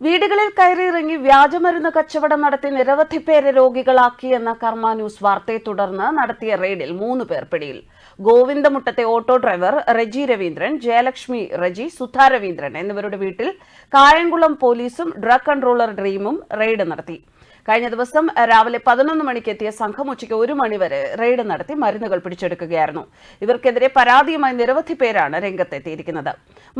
വീടുകളിൽ കയറിയിറങ്ങി വ്യാജമരുന്ന് കച്ചവടം നടത്തി നിരവധി പേരെ രോഗികളാക്കിയെന്ന കർമ്മ ന്യൂസ് വാർത്തയെ തുടർന്ന് നടത്തിയ റെയ്ഡിൽ മൂന്ന് പേർ പിടിയിൽ. ഗോവിന്ദമുട്ടത്തെ ഓട്ടോ ഡ്രൈവർ റെജി രവീന്ദ്രൻ ജയലക്ഷ്മി റെജി സുധാ രവീന്ദ്രൻ എന്നിവരുടെ വീട്ടിൽ കായംകുളം പോലീസും ഡ്രഗ് കൺട്രോളർ ഡ്രീമും റെയ്ഡ് നടത്തി. കഴിഞ്ഞ ദിവസം രാവിലെ പതിനൊന്ന് മണിക്ക് എത്തിയ സംഘം ഉച്ചയ്ക്ക് ഒരു മണിവരെ റെയ്ഡ് നടത്തി മരുന്നുകൾ പിടിച്ചെടുക്കുകയായിരുന്നു. ഇവർക്കെതിരെ പരാതിയുമായി നിരവധി പേരാണ് രംഗത്തെത്തിയിരിക്കുന്നത്.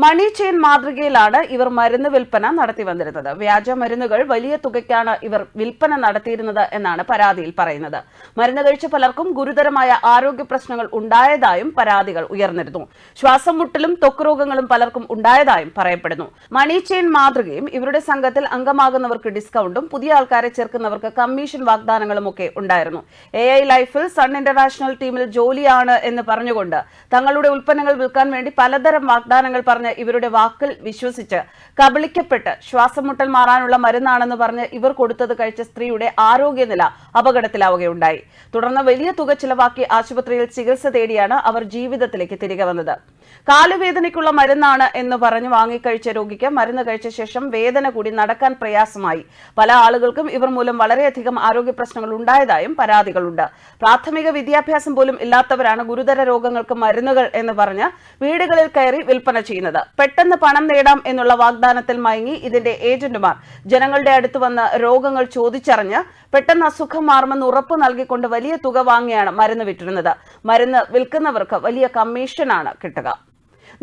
മണി ചെയിൻ മാതൃകയിലാണ് ഇവർ മരുന്ന് വിൽപ്പന നടത്തി വന്നിരുന്നത്. വ്യാജ മരുന്നുകൾ വലിയ തുകയ്ക്കാണ് ഇവർ വിൽപ്പന നടത്തിയിരുന്നത് എന്നാണ് പരാതിയിൽ പറയുന്നത്. മരുന്ന് കഴിച്ച പലർക്കും ഗുരുതരമായ ആരോഗ്യ പ്രശ്നങ്ങൾ ഉണ്ടായതായും പരാതികൾ ഉയർന്നിരുന്നു. ശ്വാസം മുട്ടലും ത്വക്ക് രോഗങ്ങളും പലർക്കും ഉണ്ടായതായും പറയപ്പെടുന്നു. മണി ചെയിൻ മാതൃകയും ഇവരുടെ സംഘത്തിൽ അംഗമാകുന്നവർക്ക് ഡിസ്കൗണ്ടും പുതിയ ആൾക്കാരെ ചേർക്കുന്നവർക്ക് കമ്മീഷൻ വാഗ്ദാനങ്ങളും ഒക്കെ ഉണ്ടായിരുന്നു. എ ഐ ലൈഫിൽ സൺ ഇന്റർനാഷണൽ ടീമിൽ ജോലിയാണ് എന്ന് പറഞ്ഞുകൊണ്ട് തങ്ങളുടെ ഉൽപ്പന്നങ്ങൾ വിൽക്കാൻ വേണ്ടി പലതരം വാഗ്ദാനങ്ങൾ പറഞ്ഞ് ഇവരുടെ വാക്കിൽ വിശ്വസിച്ച് കബളിക്കപ്പെട്ട് ശ്വാസം മുട്ടൽ മാറാനുള്ള മരുന്നാണെന്ന് പറഞ്ഞ് ഇവർ കൊടുത്തത് കഴിച്ച സ്ത്രീയുടെ ആരോഗ്യനില അപകടത്തിലാവുകയുണ്ടായി. തുടർന്ന് വലിയ തുക ചിലവാക്കി ആശുപത്രിയിൽ ചികിത്സ തേടിയാണ് അവർ ജീവിതത്തിലേക്ക് തിരികെ വന്നത്. കാലുവേദനയ്ക്കുള്ള മരുന്നാണ് എന്ന് പറഞ്ഞ് വാങ്ങിക്കഴിച്ച രോഗിക്ക് മരുന്ന് കഴിച്ച ശേഷം വേദന കൂടി നടക്കാൻ പ്രയാസമായി. പല ആളുകൾക്കും ഇവർ മൂലം വളരെയധികം ആരോഗ്യ പ്രശ്നങ്ങൾ ഉണ്ടായതായും പരാതികളുണ്ട്. പ്രാഥമിക വിദ്യാഭ്യാസം പോലും ഇല്ലാത്തവരാണ് ഗുരുതര രോഗങ്ങൾക്ക് മരുന്നുകൾ എന്ന് പറഞ്ഞ് വീടുകളിൽ കയറി വിൽപ്പന ചെയ്യുന്നത്. പെട്ടെന്ന് പണം നേടാം എന്നുള്ള വാഗ്ദാനത്തിൽ മയങ്ങി ഇതിന്റെ ഏജന്റുമാർ. ജനങ്ങളുടെ അടുത്ത് വന്ന് രോഗങ്ങൾ ചോദിച്ചറിഞ്ഞ് പെട്ടെന്ന് അസുഖം മാറുമെന്ന് ഉറപ്പ് നൽകിക്കൊണ്ട് വലിയ തുക വാങ്ങിയാണ് മരുന്ന് വിറ്റിരുന്നത്. മരുന്ന് വിൽക്കുന്നവർക്ക് വലിയ കമ്മീഷനാണ് കിട്ടുക.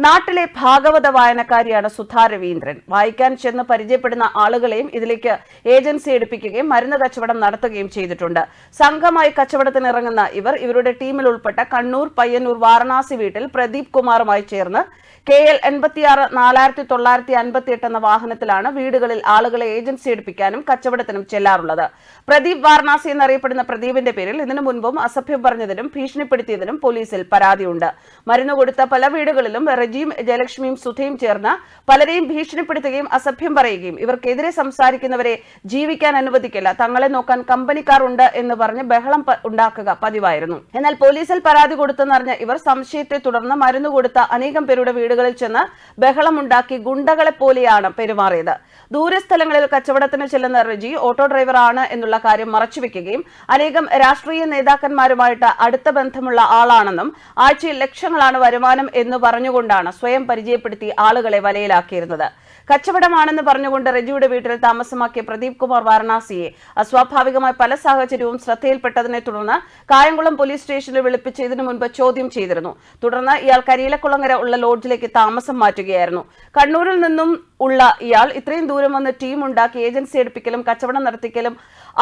നാട്ടിലെ ഭാഗവത വായനക്കാരിയാണ് സുധാ രവീന്ദ്രൻ വായിക്കാൻ ചെന്ന് പരിചയപ്പെടുന്ന ആളുകളെയും ഇതിലേക്ക് ഏജൻസി എടുപ്പിക്കുകയും മരുന്ന് കച്ചവടം നടത്തുകയും ചെയ്തിട്ടുണ്ട്. സംഘമായി കച്ചവടത്തിന് ഇറങ്ങുന്ന ഇവർ ഇവരുടെ ടീമിൽ ഉൾപ്പെട്ട കണ്ണൂർ പയ്യന്നൂർ വാരണാസി വീട്ടിൽ പ്രദീപ് കുമാറുമായി ചേർന്ന് കെ എൽ എൺപത്തിയാറ് നാലായിരത്തി തൊള്ളായിരത്തി അൻപത്തി എട്ട് എന്ന വാഹനത്തിലാണ് വീടുകളിൽ ആളുകളെ ഏജൻസി എടുപ്പിക്കാനും കച്ചവടത്തിനും ചെല്ലാറുള്ളത്. പ്രദീപ് വാരണാസി എന്നറിയപ്പെടുന്ന പ്രദീപിന്റെ പേരിൽ ഇതിനു മുൻപും അസഭ്യം പറഞ്ഞതിനും ഭീഷണിപ്പെടുത്തിയതിനും പോലീസിൽ പരാതിയുണ്ട്. മരുന്ന് കൊടുത്ത പല വീടുകളിലും റജിയും ജയലക്ഷ്മിയും സുധയും ചേർന്ന് പലരെയും ഭീഷണിപ്പെടുത്തുകയും അസഭ്യം പറയുകയും ഇവർക്കെതിരെ സംസാരിക്കുന്നവരെ ജീവിക്കാൻ അനുവദിക്കില്ല. തങ്ങളെ നോക്കാൻ കമ്പനിക്കാർ ഉണ്ട് എന്ന് പറഞ്ഞ് ബഹളം ഉണ്ടാക്കുക പതിവായിരുന്നു. എന്നാൽ പോലീസിൽ പരാതി കൊടുത്തെന്നറിഞ്ഞ ഇവർ സംശയത്തെ തുടർന്ന് മരുന്ന് കൊടുത്ത അനേകം പേരുടെ വീടുകളിൽ ചെന്ന് ബഹളമുണ്ടാക്കി ഗുണ്ടകളെ പോലെയാണ് പെരുമാറിയത്. ദൂരസ്ഥലങ്ങളിൽ കച്ചവടത്തിന് ചെല്ലുന്ന റെജി ഓട്ടോ ഡ്രൈവറാണ് എന്നുള്ള കാര്യം മറച്ചുവെക്കുകയും അനേകം രാഷ്ട്രീയ നേതാക്കന്മാരുമായിട്ട് അടുത്ത ബന്ധമുള്ള ആളാണെന്നും ആഴ്ചയിൽ ലക്ഷങ്ങളാണ് വരുമാനം എന്ന് പറഞ്ഞുകൊണ്ടാണ് സ്വയം പരിചയപ്പെടുത്തി ആളുകളെ വലയിലാക്കിയിരുന്നത്. കച്ചവടമാണെന്ന് പറഞ്ഞുകൊണ്ട് റെജിയുടെ വീട്ടിൽ താമസമാക്കിയ പ്രദീപ് കുമാർ വാരണാസിയെ അസ്വാഭാവികമായ പല സാഹചര്യവും ശ്രദ്ധയിൽപ്പെട്ടതിനെ തുടർന്ന് കായംകുളം പോലീസ് സ്റ്റേഷനിൽ വിളിപ്പിച്ച് ഇതിനു മുൻപ് ചോദ്യം ചെയ്തിരുന്നു. തുടർന്ന് ഇയാൾ കരിയിലക്കുളങ്ങര ഉള്ള ലോഡ്ജിലേക്ക് താമസം മാറ്റുകയായിരുന്നു. കണ്ണൂരിൽ നിന്നും ഉള്ള ഇയാൾ. ഇത്രയും ദൂരം വന്ന് ടീം ഉണ്ടാക്കി ഏജൻസി എടുപ്പിക്കലും കച്ചവടം നടത്തിക്കലും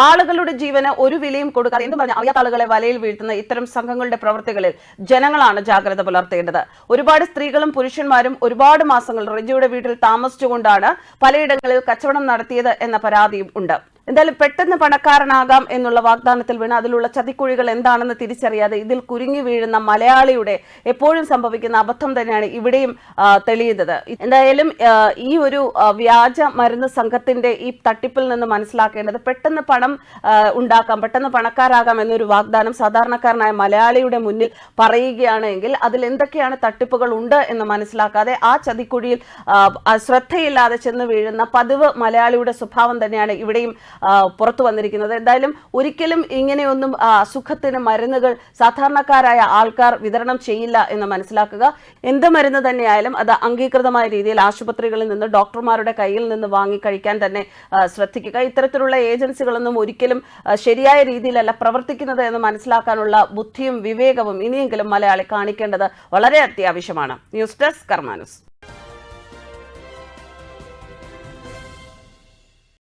ആളുകളുടെ ജീവന് ഒരു വിലയും കൊടുക്കാതെ എന്ന് പറഞ്ഞ അറിയാത്ത ആളുകളെ വലയിൽ വീഴ്ത്തുന്ന ഇത്തരം സംഘങ്ങളുടെ പ്രവർത്തികളിൽ ജനങ്ങളാണ് ജാഗ്രത പുലർത്തേണ്ടത്. ഒരുപാട് സ്ത്രീകളും പുരുഷന്മാരും ഒരുപാട് മാസങ്ങൾ റിജിയുടെ വീട്ടിൽ താമസിച്ചുകൊണ്ടാണ് പലയിടങ്ങളിൽ കച്ചവടം നടത്തിയത് എന്ന പരാതിയും ഉണ്ട്. എന്തായാലും പെട്ടെന്ന് പണക്കാരനാകാം എന്നുള്ള വാഗ്ദാനത്തിൽ വീണ് അതിലുള്ള ചതിക്കുഴികൾ എന്താണെന്ന് തിരിച്ചറിയാതെ ഇതിൽ കുരുങ്ങി വീഴുന്ന മലയാളിയുടെ എപ്പോഴും സംഭവിക്കുന്ന അബദ്ധം തന്നെയാണ് ഇവിടെയും തെളിയുന്നത്. എന്തായാലും ഈ ഒരു വ്യാജ മരുന്ന് സംഘത്തിന്റെ ഈ തട്ടിപ്പിൽ നിന്ന് മനസ്സിലാക്കേണ്ടത് പെട്ടെന്ന് പണം ഉണ്ടാക്കാം പെട്ടെന്ന് പണക്കാരാകാം എന്നൊരു വാഗ്ദാനം സാധാരണക്കാരനായ മലയാളിയുടെ മുന്നിൽ പറയുകയാണ് എങ്കിൽ അതിൽ എന്തൊക്കെയാണ് തട്ടിപ്പുകൾ ഉണ്ട് എന്ന് മനസ്സിലാക്കാതെ ആ ചതിക്കുഴിയിൽ ശ്രദ്ധയില്ലാതെ ചെന്ന് വീഴുന്ന പതിവ് മലയാളിയുടെ സ്വഭാവം തന്നെയാണ് ഇവിടെയും പുറത്തു വന്നിരിക്കുന്നത്. എന്തായാലും ഒരിക്കലും ഇങ്ങനെയൊന്നും അസുഖത്തിന് മരുന്നുകൾ സാധാരണക്കാരായ ആൾക്കാർ വിതരണം ചെയ്യില്ല എന്ന് മനസ്സിലാക്കുക. എന്ത് മരുന്ന് തന്നെയായാലും അത് അംഗീകൃതമായ രീതിയിൽ ആശുപത്രികളിൽ നിന്ന് ഡോക്ടർമാരുടെ കയ്യിൽ നിന്ന് വാങ്ങി കഴിക്കാൻ തന്നെ ശ്രദ്ധിക്കുക. ഇത്തരത്തിലുള്ള ഏജൻസികളൊന്നും ഒരിക്കലും ശരിയായ രീതിയിലല്ല പ്രവർത്തിക്കുന്നത് എന്ന് മനസ്സിലാക്കാനുള്ള ബുദ്ധിയും വിവേകവും ഇനിയെങ്കിലും മലയാളി കാണിക്കേണ്ടത് വളരെ അത്യാവശ്യമാണ്. News desk കർമാനുസ്